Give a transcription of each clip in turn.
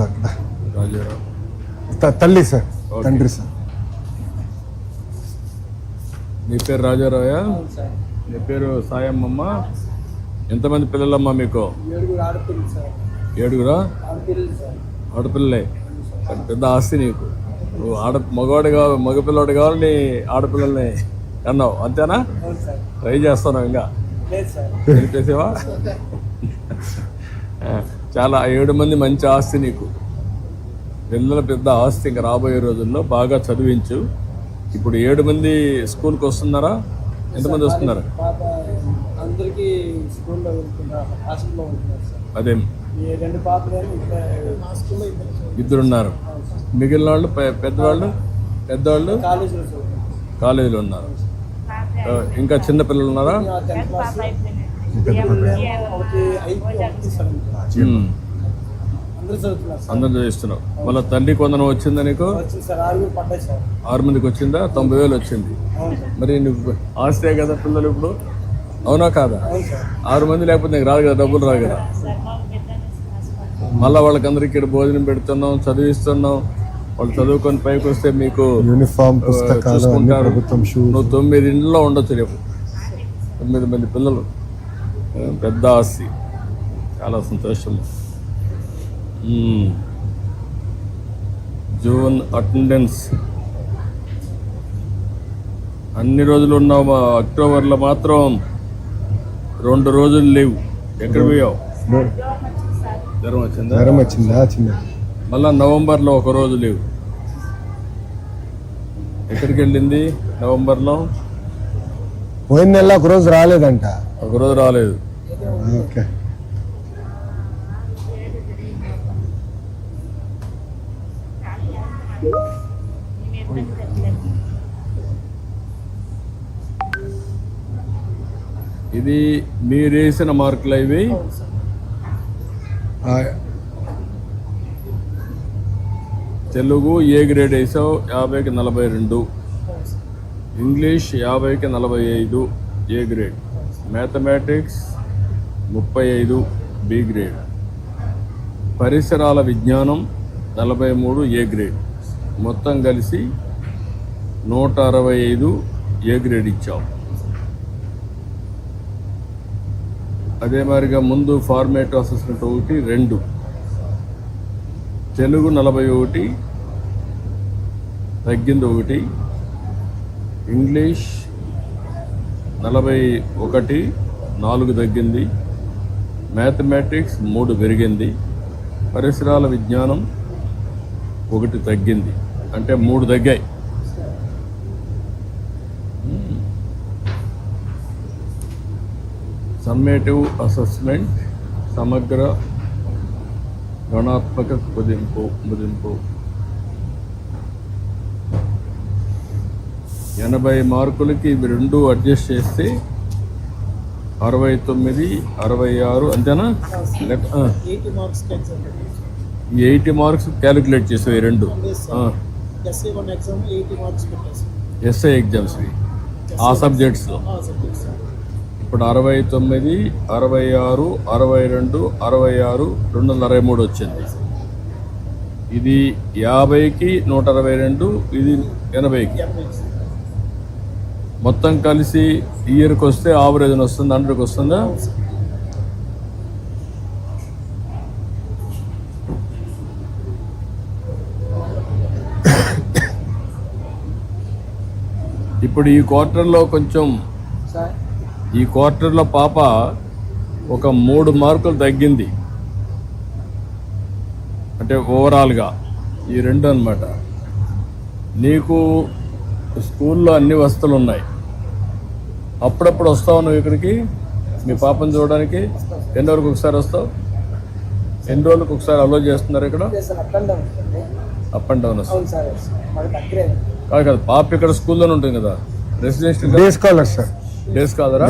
ఉంది సార్ త- తల్లి సార్. తండ్రి సార్. నీ పేరు సార్. నీ పేరు సాయమ్మమ్మ? ఎంతమంది పిల్లలమ్మా మీకు? ఏడుగురు ఆడపిల్లలు పెద్ద ఆస్తి నీకు. నువ్వు ఆడ మగవాడు కావాలి మగపిల్లవాడు కావాలి నీ ఆడపిల్లల్ని అన్నావు. అంతేనా? ట్రై చేస్తాను ఇంకా. తెలిపేసావా చాలా ఏడు మంది మంచి ఆస్తి నీకు. పిల్లల పెద్ద ఆస్తి ఇంకా రాబోయే రోజుల్లో బాగా చదివించు. ఇప్పుడు ఏడు మంది స్కూల్కి వస్తున్నారా? ఎంతమంది వస్తున్నారు? అందరికీ స్కూల్లో హాస్టల్లో అదే? రెండు. ఇద్దరున్నారు. మిగిలిన వాళ్ళు పెద్దవాళ్ళు? పెద్దవాళ్ళు? కాలేజీలో ఉన్నారు. ఇంకా చిన్న పిల్లలు ఉన్నారా? అందరూ చదువుతున్నారు సార్. అందరూ చదివిస్తున్నావు మళ్ళీ తల్లి కొందరం వచ్చిందా నీకు ఆరు మందికి వచ్చిందా? తొంభై వేలు వచ్చింది. మరి నువ్వు ఆస్తే కదా పిల్లలు ఇప్పుడు? అవునా కాదా? అవును సార్. ఆరు మంది లేకపోతే నీకు రాదు కదా డబ్బులు రాదు కదా? మళ్ళీ వాళ్ళకందరికి ఇక్కడ భోజనం పెడుతున్నాం చదివిస్తున్నాం. వాళ్ళు చదువుకొని పైకి వస్తే మీకు యూనిఫామ్ పుస్తకాలు చూసుకుంటారు. నువ్వు తొమ్మిది ఇంట్లో ఉండొచ్చు రేపు. తొమ్మిది మంది పిల్లలు. పెద్ద ఆస్తి చాలా సంతోషం. June attendance. అన్ని రోజులు ఉన్నావు మా అక్టోబర్లో మాత్రం. రెండు రోజులు లేవు. ఎక్కడ పోయావు? జ్వరం వచ్చిందా జ్వరం వచ్చిందా చిన్న. మళ్ళా నవంబర్లో ఒక రోజు లేవు. ఎక్కడికి వెళ్ళింది నవంబర్లో? పోయిన నెల ఒక రోజు రాలేదంట. ఒక రోజు రాలేదు. ఓకే. ఇది మీరు వేసిన మార్కులు ఇవి ఆ, తెలుగు ఏ గ్రేడ్ వేసావు? యాభైకి నలభై రెండు. ఇంగ్లీష్ యాభైకి నలభై ఐదు ఏ గ్రేడ్? మ్యాథమెటిక్స్ ముప్పై ఐదు బి గ్రేడ్. పరిసరాల విజ్ఞానం నలభై మూడు ఏ గ్రేడ్. మొత్తం కలిసి నూట అరవై ఐదు ఏ గ్రేడ్ ఇచ్చాం. అదే మాదిరిగా ముందు ఫార్మేట్ అసెస్మెంట్ ఒకటి రెండు. తెలుగు నలభై ఒకటి తగ్గింది ఒకటి ఇంగ్లీష్ నలభై ఒకటి నాలుగు తగ్గింది. మ్యాథమెటిక్స్ మూడు పెరిగింది. పరిసరాల విజ్ఞానం ఒకటి తగ్గింది. అంటే మూడు తగ్గాయి. సమ్మేటివ్ అసెస్మెంట్ సమగ్ర గణాత్మక కుదింపు ముదింపు. ఎనభై మార్కులకి ఇవి రెండు అడ్జస్ట్ చేస్తే అరవై తొమ్మిది అరవై ఆరు అంతేనా. ఎయిటీ మార్క్స్ క్యాలిక్యులేట్ చేసావు రెండు. ఎస్ఐ ఎగ్జామ్స్వి ఆ సబ్జెక్ట్స్లో సబ్జెక్ట్స్ ఇప్పుడు అరవై తొమ్మిది అరవై ఆరు అరవై రెండు అరవై ఆరు రెండు వందల అరవై మూడు వచ్చింది. ఇది యాభైకి నూట అరవై రెండు ఇది ఎనభైకి. మొత్తం కలిసి ఇయర్కి వస్తే ఆవరేజ్ వస్తుంది హండ్రెడ్కి వస్తుందా? ఇప్పుడు ఈ క్వార్టర్లో కొంచెం ఈ క్వార్టర్లో పాప ఒక మూడు మార్కులు తగ్గింది. అంటే ఓవరాల్గా ఈ రెండు అన్నమాట. నీకు స్కూల్లో అన్ని వస్తువులు ఉన్నాయి. అప్పుడప్పుడు వస్తావు నువ్వు ఇక్కడికి మీ పాపను చూడడానికి. ఎన్ని రోజులకు ఒకసారి వస్తావు? ఎన్ని రోజులకు ఒకసారి అలో చేస్తున్నారు ఇక్కడ? అప్ అండ్ డౌన్ కాదు కదా పాప ఇక్కడ స్కూల్లోనే ఉంటుంది కదా. Residential day scholar sir day scholar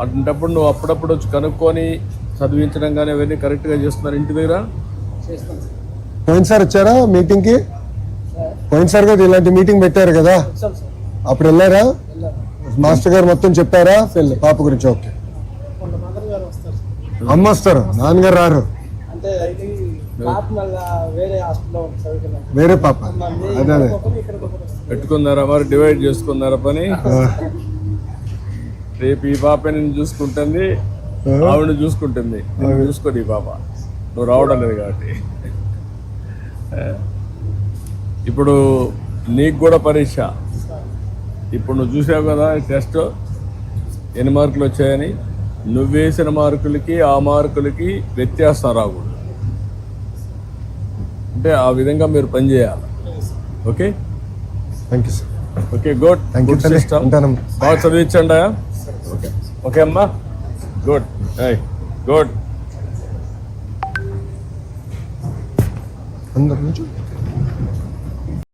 అటువంటప్పుడు నువ్వు అప్పుడప్పుడు వచ్చి కనుక్కొని చదివించడం కానీ అవన్నీ కరెక్ట్గా చేస్తున్నారు ఇంటి దగ్గర? చేస్తాం సార్ పోయినసారి వచ్చారా మీటింగ్కి? సార్. పోయినసారి కూడా ఇలాంటి మీటింగ్ పెట్టారు కదా? అప్పుడు వెళ్ళారా? మాస్టర్ గారు మొత్తం చెప్పారా? పాప గురించి ఓకే. అమ్మ వస్తారు నాన్నగారు రారు. అంటే ఇది పాప మళ్ళా వేరే పాప. అదే. పెట్టుకున్నారా మరి? డివైడ్ చేసుకున్నారా పని? రేపు ఈ పాప నేను చూసుకుంటుంది ఆవిడ చూసుకుంటుంది. చూసుకోండి ఈ పాప. నువ్వు రావడం లేదు కాబట్టి. ఇప్పుడు నీకు కూడా పరీక్ష. ఇప్పుడు నువ్వు చూసావు కదా టెస్ట్ ఎన్ని మార్కులు వచ్చాయని? నువ్వు వేసిన మార్కులకి ఆ మార్కులకి వ్యత్యాసం రాకూడదు. అంటే ఆ విధంగా మీరు పనిచేయాలి okay? Thank you sir okay good thank you good system బాగా చదివించండి ఓకే ఓకే అమ్మా. గుడ్ గుడ్ అందరి నుంచి?